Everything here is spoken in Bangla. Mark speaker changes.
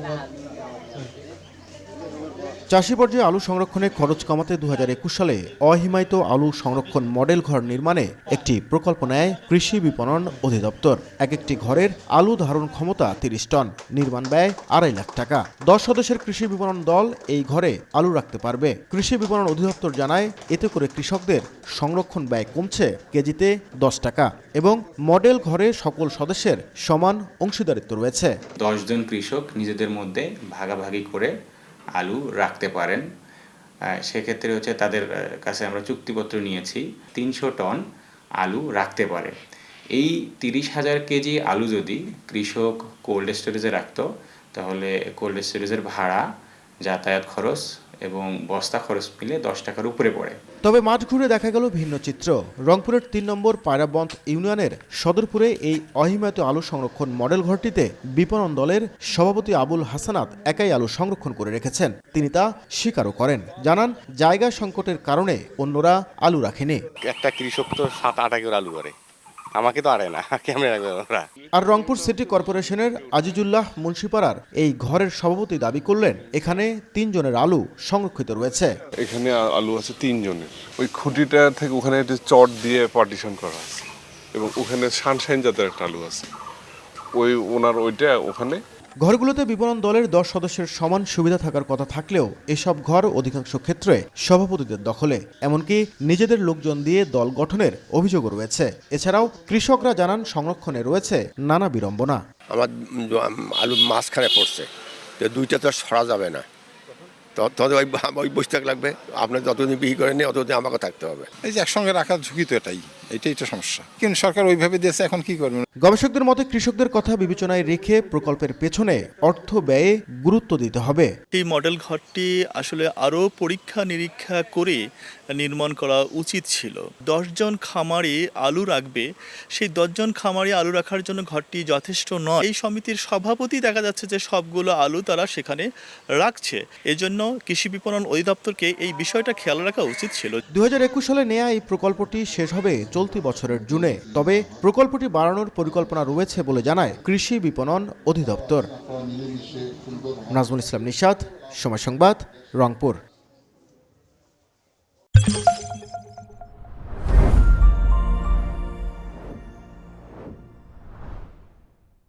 Speaker 1: Nta n’umwe. চাষি পর্যায়ে আলু সংরক্ষণে খরচ কমাতে দু হাজার একুশ সালে অহিমায়িত আলু সংরক্ষণ মডেল ঘর নির্মাণে একটি প্রকল্প নেয় কৃষি বিপণন অধিদপ্তর। এক একটি ঘরের আলু ধারণ ক্ষমতা তিরিশ টন, নির্মাণ ব্যয় আড়াই লাখ টাকা। দশ সদস্যের কৃষি বিপণন দল এই ঘরে আলু রাখতে পারবে। কৃষি বিপণন অধিদপ্তর জানায়, এতে করে কৃষকদের সংরক্ষণ ব্যয় কমছে কেজিতে দশ টাকা এবং মডেল ঘরে সকল সদস্যের সমান অংশীদারিত্ব রয়েছে।
Speaker 2: দশজন কৃষক নিজেদের মধ্যে ভাগাভাগি করে আলু রাখতে পারেন। সেক্ষেত্রে হচ্ছে তাদের কাছে আমরা চুক্তিপত্র নিয়েছি, তিনশো টন আলু রাখতে পারে। এই তিরিশ হাজার কেজি আলু যদি কৃষক কোল্ড স্টোরেজে রাখতো, তাহলে কোল্ড স্টোরেজের ভাড়া, যাতায়াত খরচ এবং বস্তা খরচ মিলে দশ টাকার উপরে পড়ে।
Speaker 1: তবে মাঠ ঘুরে দেখা গেল ভিন্ন চিত্র। রংপুরের তিন নম্বর পায়রাবন্ধ ইউনিয়নের সদরপুরে এই অহিমায়িত আলু সংরক্ষণ মডেল ঘরটিতে বিপণন দলের সভাপতি আবুল হাসানাত একাই আলু সংরক্ষণ করে রেখেছেন। তিনি তা স্বীকারও করেন। জানান জায়গা সংকটের কারণে অন্যরা আলু রাখেনি।
Speaker 3: একটা কৃষক তো সাত আট একর আলু করে। আমাকে তো আরে না কেমনে রাখবে ওরা
Speaker 1: আর রংপুর সিটি কর্পোরেশনের আজিজুল্লাহ মুন্সিপাড়ার এই ঘরের সভাপতি দাবি করলেন এখানে তিনজনের আলু সংরক্ষিত রয়েছে।
Speaker 4: এখানে আলু আছে তিনজনের। ওই খুঁটিটা থেকে ওখানে একটা চট দিয়ে পার্টিশন করা আছে এবং ওখানে সানশাইন জাতের একটা আলু আছে। ওই ওনার ওইটা ওখানে
Speaker 1: ঘরগুলোতে বিপণন দলের দশ সদস্যের সমান সুবিধা থাকার কথা থাকলেও এসব ঘর অধিকাংশ ক্ষেত্রে সভাপতিদের দখলে। এমনকি নিজেদের লোকজন দিয়ে দল গঠনের অভিযোগও রয়েছে। এছাড়াও কৃষকরা জানান সংরক্ষণে রয়েছে নানা বিড়ম্বনা।
Speaker 5: আমার আলু মাঝখানে পড়ছে। দুইটা তো সরা যাবে না। তো তবে ওই ওই বসে থাকা লাগবে। আপনি যতদিন বিক্রি করেননি অতদিন আমাকে থাকতে হবে।
Speaker 6: এই যে একসঙ্গে রাখার ঝুঁকি তো এটাই। এটাই তো সমস্যা। কিন্তু সরকার ওইভাবে দিয়েছে এখন কি করবে?
Speaker 1: গবেষকদের মতে কৃষকদের কথা বিবেচনায় রেখে প্রকল্পের পেছনে অর্থ ব্যয়ে গুরুত্ব দিতে হবে।
Speaker 7: এই মডেল ঘরটি আসলে আরও পরীক্ষা নিরীক্ষা করে নির্মাণ করা উচিত ছিল। দশজন খামারি আলু রাখবে। সেই দশজন খামারি আলু রাখার জন্য ঘরটি যথেষ্ট নয়। এই সমিতির সভাপতি দেখা যাচ্ছে যে সবগুলো আলু তারা সেখানে রাখছে। এজন্য কৃষি বিপণন অধিদপ্তরকে এই বিষয়টা খেয়াল রাখা উচিত ছিল।
Speaker 1: দু হাজার একুশ সালে নেয়া এই প্রকল্পটি শেষ হবে চলতি বছরের জুনে। তবে প্রকল্পটি বাড়ানোর পরিকল্পনা রয়েছে বলে জানায় কৃষি বিপণন অধিদপ্তর। নাজমুল ইসলাম নিশাদ সময় সংবাদ, রংপুর।